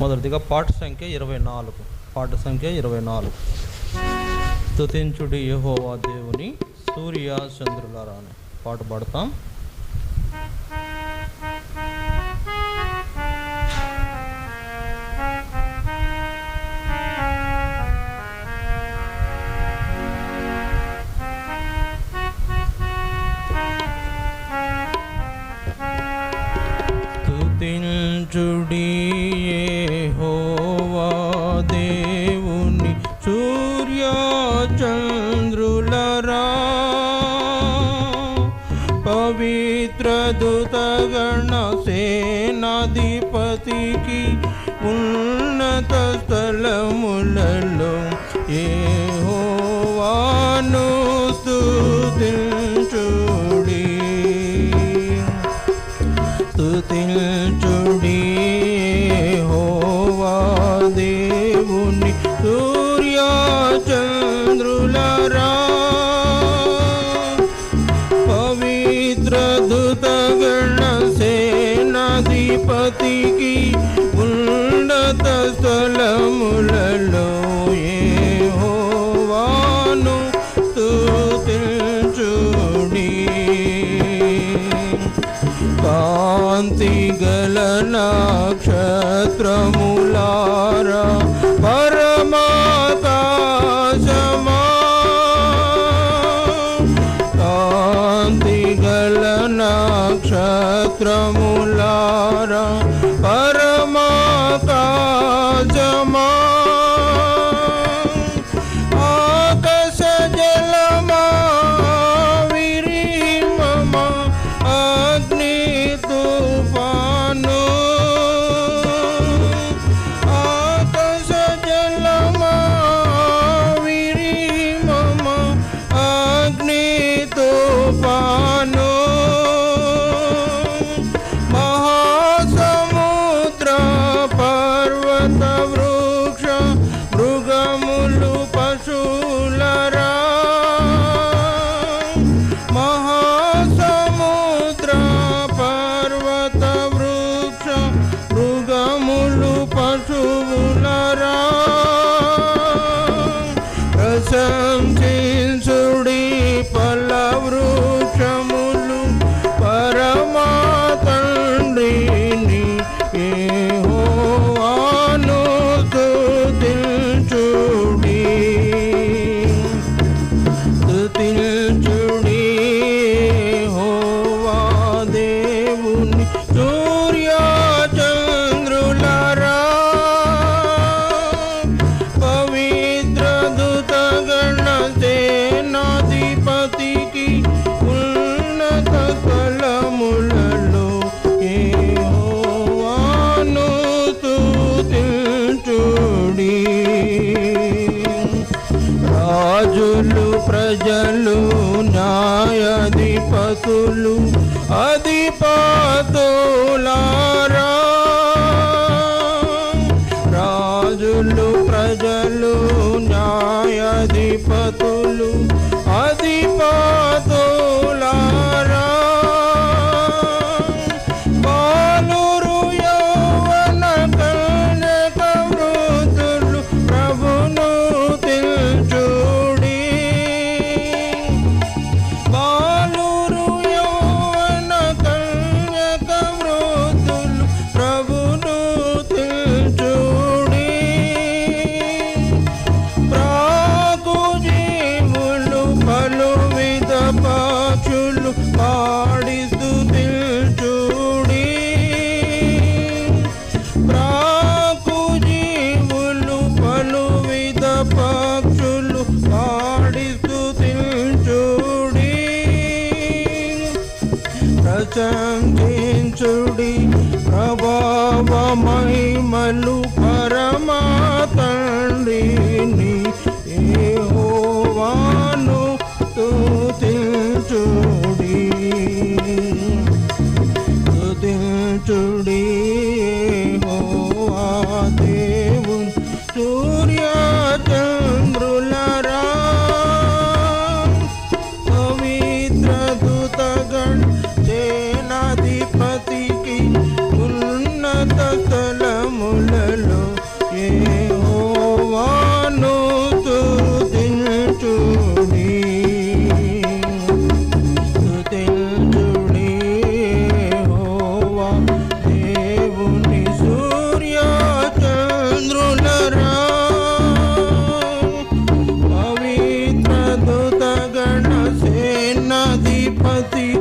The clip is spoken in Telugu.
మొదటిదిగా పాట సంఖ్య ఇరవై నాలుగు. పాట సంఖ్య ఇరవై నాలుగు. స్తుతించుడి యెహోవా దేవుని సూర్య చంద్రులారా అని పాట పాడతాం. స్తుతించుడి పవిత్ర దూతగణ సేనాధిపతికి ఉన్నత స్థలములలో యెహోవాను సేనాధిపతికి ఉన్నత స్థలములలో యెహోవాను స్తుతించుడి. కాంతి గల నక్షత్రములారా ప్రజలు న్యాయాధిపతులు అధిపతులారా. రాజులు ప్రజలు న్యాయాధిపతులు అధిపతులు. పాడిస్తూ తిల్చుడి ప్రాకు జీవులు పలు విధ పక్షులు పాడిస్తూ తిల్చుడి ప్రశంసించుడి ప్రభావ पति